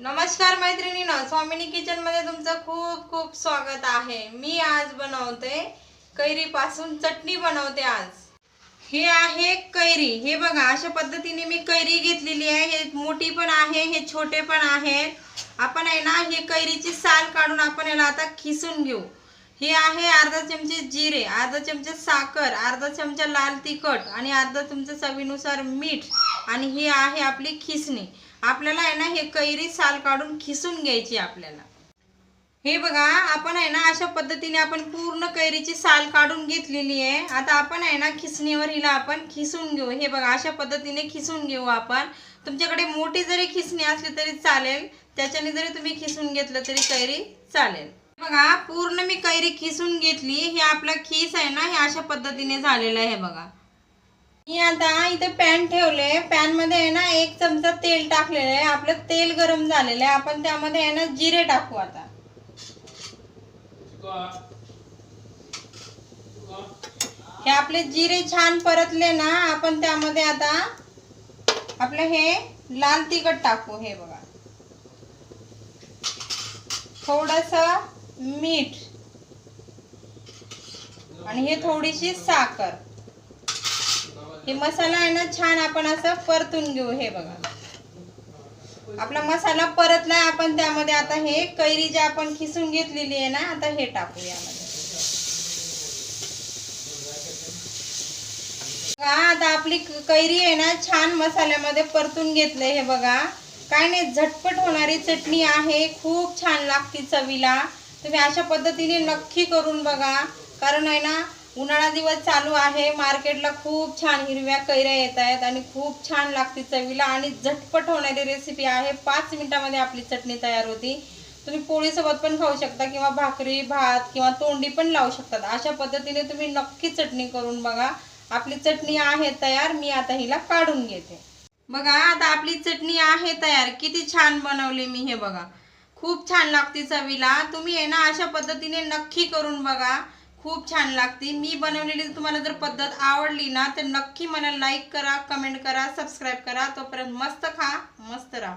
नमस्कार मैत्रिणीनं स्वामिनी किचनमध्ये तुमचं खूप खूप स्वागत आहे. मी आज बनवते कैरी पासून चटणी बनवते आज. हे आहे कैरी. हे बघा अशा पद्धतीने मी कैरी घेतलेली आहे. हे मोठी पण आहे हे छोटे पण आहे. आपण आहे ना हे कैरीची साल काढून आपण याला आता खिसून घेऊ. हे आहे अर्धा चमचे जिरे अर्धा चमचे साखर अर्धा चमचा लाल तिखट आणि अर्धा चमचा चवीनुसार मीठ आणि ही आहे आपली खिसणी. आपल्याला आहे ना हे कैरी साल काढून खिसून घ्यायची आपल्याला. हे बघा आपण आहे ना अशा पद्धतीने आपण पूर्ण कैरीची साल काढून घेतलेली आहे. आता आपण आहे ना खिसणीवर हिला आपण खिसून घेऊ. हे बघा अशा पद्धतीने खिसून घेऊ आपण. तुमच्याकडे मोठी जरी खिसणी असली तरी चालेल. त्याच्याने जरी तुम्ही खिसून घेतलं तरी कैरी चालेल. बघा पूर्ण मी कैरी खिसून घेतली. हे आपला खिस आहे ना हे अशा पद्धतीने झालेलं आहे बघा. मी आता इथे पॅन ठेवले. पॅनमध्ये आहे ना एक चमचा तेल टाकलेलं आहे. आपलं तेल गरम झालेलं आहे. आपण त्यामध्ये आहे ना जिरे टाकू आता. हे आपले जिरे छान परतले ना आपण त्यामध्ये आता आपलं हे लाल तिखट टाकू. हे बघा. थोडस मीठ. आणि हे थोडीशी साखर. हे मसाला आहे ना छान आपण असं परतून घेऊ हे बघा. आपला मसाला परतलाय आपण त्यामध्ये आता हे कैरी जे आपण खिसून घेतलेली आहे ना आता हे टाकू यामध्ये. बघा आता आपली कैरी आहे ना छान मसाल्यामध्ये परतून घेतले हे बघा. काय नाही झटपट होणारी चटणी आहे खूप छान लागते चवीला. तुम्ही अशा पद्धतीने नक्की करून बघा. कारण आहे ना उन्हाळा दिवस चालू आहे. मार्केटला खूप छान हिरव्या कैऱ्या येत आहेत आणि खूप छान लागते चवीला आणि झटपट होणारी रेसिपी आहे. पाच मिनिटामध्ये आपली चटणी तयार होती. तुम्ही पोळीसोबत पण खाऊ शकता किंवा भाकरी भात किंवा तोंडी पण लावू शकतात. अशा पद्धतीने तुम्ही नक्की चटणी करून बघा. आपली चटणी आहे तयार. मी आता हिला काढून घेते. बघा आता आपली चटणी आहे तयार. किती छान बनवली मी हे बघा. खूप छान लागते चवीला. तुम्ही आहे ना अशा पद्धतीने नक्की करून बघा. खूप छान लागते. मी बनवलेली तुम्हाला जर पद्धत आवडली ना तर नक्की मला लाईक करा कमेंट करा सबस्क्राईब करा. तोपर्यंत मस्त खा मस्त राहा.